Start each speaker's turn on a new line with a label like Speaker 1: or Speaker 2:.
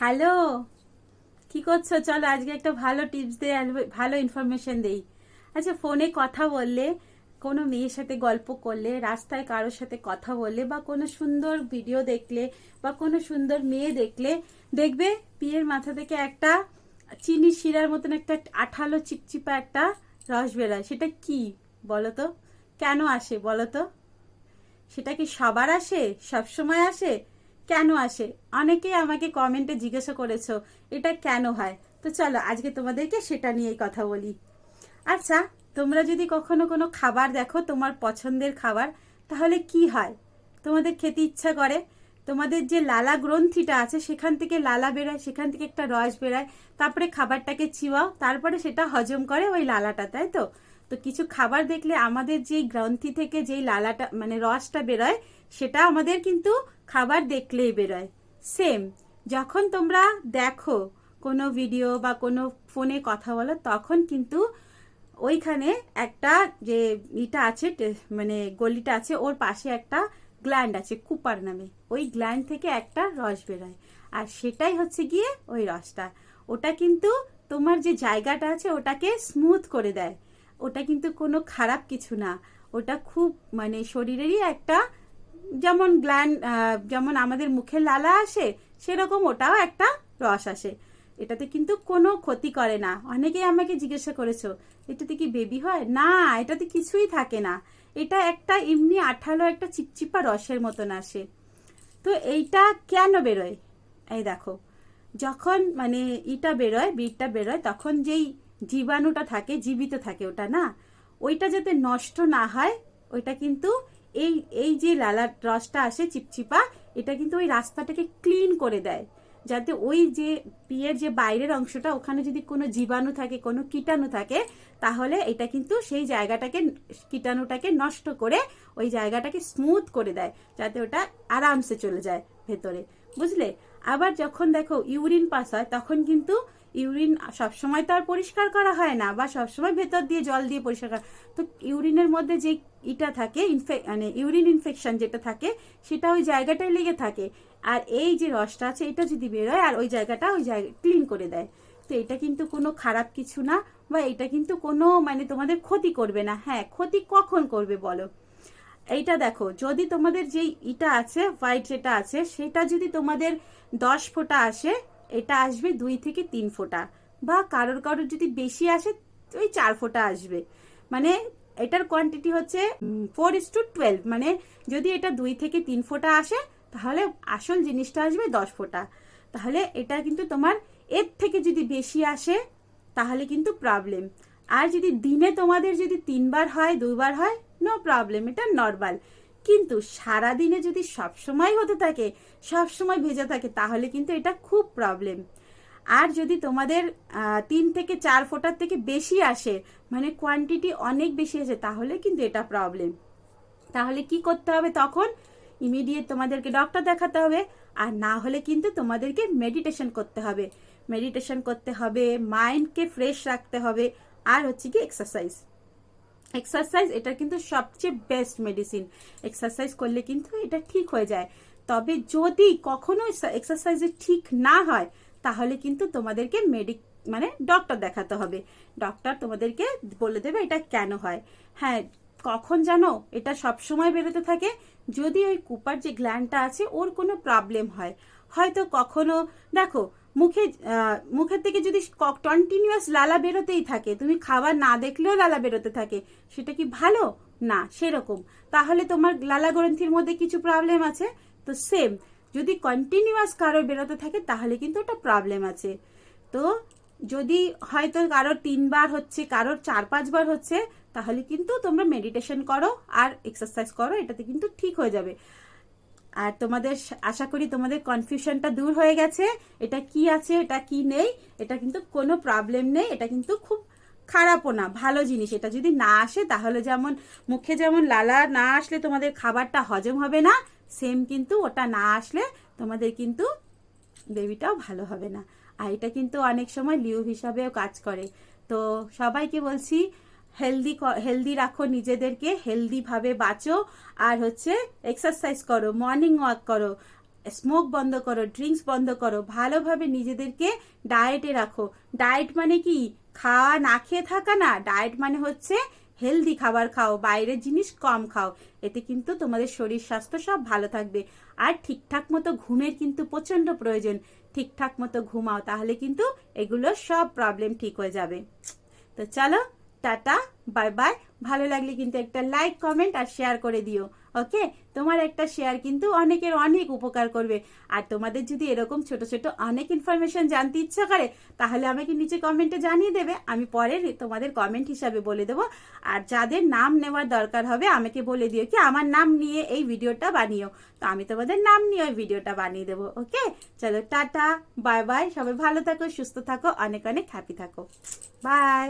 Speaker 1: Hello. কি করছ? চলো আজকে একটা ভালো টিপস দে ভালো ইনফরমেশন দেই। আচ্ছা ফোনে কথা বললে, কোনো মেয়ের সাথে গল্প করলে, রাস্তায় কারোর সাথে কথা বললে বা কোনো সুন্দর ভিডিও দেখলে বা কোনো সুন্দর মেয়ে দেখলে, দেখবে পিয়ের মাথা থেকে একটা চিনি শিরার মতন একটা আঠালো চিপচিপা একটা রস বেরোয়। সেটা কি বলো তো? কেন আসে বলো তো? সেটা কি সবার আসে? সবসময় আসে? কেন আসে? অনেকেই আমাকে কমেন্টে জিজ্ঞাসা করেছ, এটা কেন হয়? তো চলো, আজকে তোমাদেরকে সেটা নিয়েই কথা বলি। আচ্ছা তোমরা যদি কখনো কোনো খাবার দেখো তোমার পছন্দের খাবার, তাহলে কি হয়? তোমাদের খেতে ইচ্ছা করে? তোমাদের যে লালা গ্রন্থিটা আছে, সেখান থেকে লালা বেরোয়, সেখান থেকে একটা রস বেরোয়, তারপরে খাবারটাকে চিওয়াও, তারপরে সেটা হজম করে ওই লালাটা, তাই তো? তো কিছু খাবার দেখলে আমাদের যেই গ্রন্থি থেকে যেই লালাটা মানে রসটা বেরোয়, সেটা আমাদের কিন্তু খাবার দেখলেই বেরোয়। সেম যখন তোমরা দেখো কোনো ভিডিও বা কোনো ফোনে কথা বলো, তখন কিন্তু ওইখানে একটা যে ইটা আছে মানে গলিটা আছে, ওর পাশে একটা গ্ল্যান্ড আছে, কুপার নামে। ওই গ্ল্যান্ড থেকে একটা রস বেরোয়। আর সেটাই হচ্ছে গিয়ে ওই রসটা। ওটা কিন্তু তোমার যে জায়গাটা আছে, ওটাকে স্মুথ করে দেয়। ওটা কিন্তু কোনো খারাপ কিছু না। ওটা খুব মানে শরীরেরই একটা যেমন গ্ল্যান্ড যেমন আমাদের মুখে লালা আসে, সেরকম ওটাও একটা রস আসে। এটাতে কিন্তু কোনো ক্ষতি করে না। অনেকেই আমাকে জিজ্ঞাসা করেছ, এটাতে কি বেবি হয়? না, এটাতে কিছুই থাকে না। এটা একটা এমনি আঠালো একটা চিপচিপা রসের মতন আসে। তো এইটা কেন বেরোয়? এই দেখো, যখন মানে ইটা বেরোয়, বিটটা বেরোয়, তখন যেই জীবাণুটা থাকে, জীবিত থাকে ওটা, না? ওইটা যাতে নষ্ট না হয়, ওইটা কিন্তু এই এই যে লালার রসটা আসে চিপচিপা, এটা কিন্তু ওই রাস্তাটাকে ক্লিন করে দেয়। যাতে ওই যে পিয়ের যে বাইরের অংশটা, ওখানে যদি কোনো জীবাণু থাকে, কোনো কীটাণু থাকে, তাহলে এটা কিন্তু সেই জায়গাটাকে, কীটাণুটাকে নষ্ট করে ওই জায়গাটাকে স্মুথ করে দেয়, যাতে ওটা আরামসে চলে যায় ভেতরে। বুঝলে? আবার যখন দেখো ইউরিন পাস হয়, তখন কিন্তু ইউরিন সবসময় তো আর পরিষ্কার করা হয় না বা সবসময় ভেতর দিয়ে জল দিয়ে পরিষ্কার করা তো ইউরিনের মধ্যে যে ইটা থাকে ইনফে মানে ইউরিন ইনফেকশন যেটা থাকে, সেটা ওই জায়গাটায় লেগে থাকে। আর এই যে রসটা আছে, এটা যদি বেরোয়, আর ওই জায়গাটা ওই জায়গা ক্লিন করে দেয়। তো এটা কিন্তু কোনো খারাপ কিছু না বা এটা কিন্তু কোনো মানে তোমাদের ক্ষতি করবে না। হ্যাঁ ক্ষতি কখন করবে বলো? এইটা দেখো, যদি তোমাদের যেই ইটা আছে হোয়াইট যেটা আছে, সেটা যদি তোমাদের দশ ফোঁটা আসে এটা আসবে দুই থেকে তিন ফোঁটা বা কারোর কারোর যদি বেশি আসে, ওই চার ফোঁটা আসবে। মানে এটার কোয়ান্টিটি হচ্ছে ফোর ইস টু টুয়েলভ মানে যদি এটা দুই থেকে তিন ফোঁটা আসে, তাহলে আসল জিনিসটা আসবে দশ ফোঁটা। তাহলে এটা কিন্তু তোমার এর থেকে যদি বেশি আসে, তাহলে কিন্তু প্রবলেম আর যদি দিনে তোমাদের যদি তিনবার হয়, দুইবার হয় নো প্রবলেম এটা নর্মাল কিন্তু সারা দিনে যদি সব সময় হতে থাকে সব সময় ভেজা থাকে, তাহলে কিন্তু এটা খুব প্রবলেম আর যদি তোমাদের তিন থেকে চার ফোটার থেকে বেশি আসে মানে কোয়ান্টিটি অনেক বেশি আসে, তাহলে কিন্তু এটা প্রবলেম তাহলে কি করতে হবে তখন? ইমিডিয়েট তোমাদেরকে ডক্টর দেখাতে হবে, আর না হলে কিন্তু তোমাদেরকে মেডিটেশন করতে হবে. মেডিটেশন করতে হবে মাইন্ডকে ফ্রেশ রাখতে হবে, আর হচ্ছে কি এক্সারসাইজ এক্সারসাইজ এটা কিন্তু সবচেয়ে বেস্ট মেডিসিন এক্সারসাইজ করলে কিন্তু এটা ঠিক হয়ে যায়। তবে যদি কখনো এক্সারসাইজে ঠিক না হয়, তাহলে কিন্তু তোমাদেরকে মেডিক মানে ডক্টর দেখাতে হবে। ডক্টর তোমাদেরকে বলে দেবে এটা কেন হয়। হ্যাঁ কখন জানো এটা সব সময় বেরোতে থাকে। যদি ওই কুপার যে গ্ল্যান্ডটা আছে, ওর কোনো প্রবলেম হয়। হয়তো কখনো, দেখো মুখে মুখের থেকে যদি কন্টিনিউয়াস লালা বেরোতেই থাকে, তুমি খাবার না দেখলেও লালা বেরোতে থাকে, সেটা কি ভালো? না, সেরকম। তাহলে তোমার লালা গ্রন্থির মধ্যে কিছু প্রবলেম আছে? তো সেম যদি কন্টিনিউয়াস কারোর বেরোতে থাকে, তাহলে কিন্তু ওটা প্রবলেম আছে। তো যদি হয়তো কারোর তিনবার হচ্ছে, কারোর চার, পাঁচবার হচ্ছে, তাহলে কিন্তু তোমরা মেডিটেশন করো আর এক্সারসাইজ করো, এটাতে কিন্তু ঠিক হয়ে যাবে। আর তোমাদের আশা করি তোমাদের কনফিউশনটা দূর হয়ে গেছে। এটা কি আছে, এটা কি নেই, এটা কিন্তু কোনো প্রবলেম নেই, এটা কিন্তু খুব খারাপও না, ভালো জিনিস। এটা যদি না আসে, তাহলে যেমন মুখে যেমন লালা না আসলে তোমাদের খাবারটা হজম হবে না সেম কিন্তু ওটা না আসলে তোমাদের কিন্তু বেবিটাও ভালো হবে না। আর এটা কিন্তু অনেক সময় লিউ হিসাবেও কাজ করে। তো সবাইকে বলছি হেলদি হেলদি রাখো নিজেদেরকে, হেলদি ভাবে বাঁচো। আর হচ্ছে এক্সারসাইজ করো মর্নিং ওয়াক করো স্মোক বন্ধ করো ড্রিঙ্কস বন্ধ করো, ভালোভাবে নিজেদেরকে ডায়েটে রাখো। ডায়েট মানে কি? খাওয়া না খেয়ে থাকা না ডায়েট মানে হচ্ছে হেলদি খাবার খাও, বাইরের জিনিস কম খাও। এতে কিন্তু তোমাদের শরীর, স্বাস্থ্য সব ভালো থাকবে। আর ঠিকঠাক মতো ঘুমের কিন্তু প্রচণ্ড প্রয়োজন। ঠিকঠাক মতো ঘুমাও, তাহলে কিন্তু এগুলো সব প্রবলেম ঠিক হয়ে যাবে। তো চলো টাটা, বাই বাই। ভালো লাগলে কিন্তু একটা লাইক কমেন্ট আর শেয়ার করে দিও ওকে তোমার একটা শেয়ার কিন্তু অনেকের অনেক উপকার করবে। আর তোমাদের যদি এরকম ছোট ছোট অনেক ইনফরমেশন জানতে ইচ্ছা করে, তাহলে আমাকে নিচে কমেন্টে জানিয়ে দেবে। আমি পরে তোমাদের কমেন্ট হিসাবে বলে দেবো। আর যাদের নাম নেওয়ার দরকার হবে, আমাকে বলে দিও কি, আমার নাম নিয়ে এই ভিডিওটা বানিও। তো আমি তোমাদের নাম নিয়ে ওই ভিডিওটা বানিয়ে দেবো ওকে চলো টাটা, বাই বাই। সবাই ভালো থাকো, সুস্থ থাকো, অনেক অনেক হ্যাপি থাকো। বাই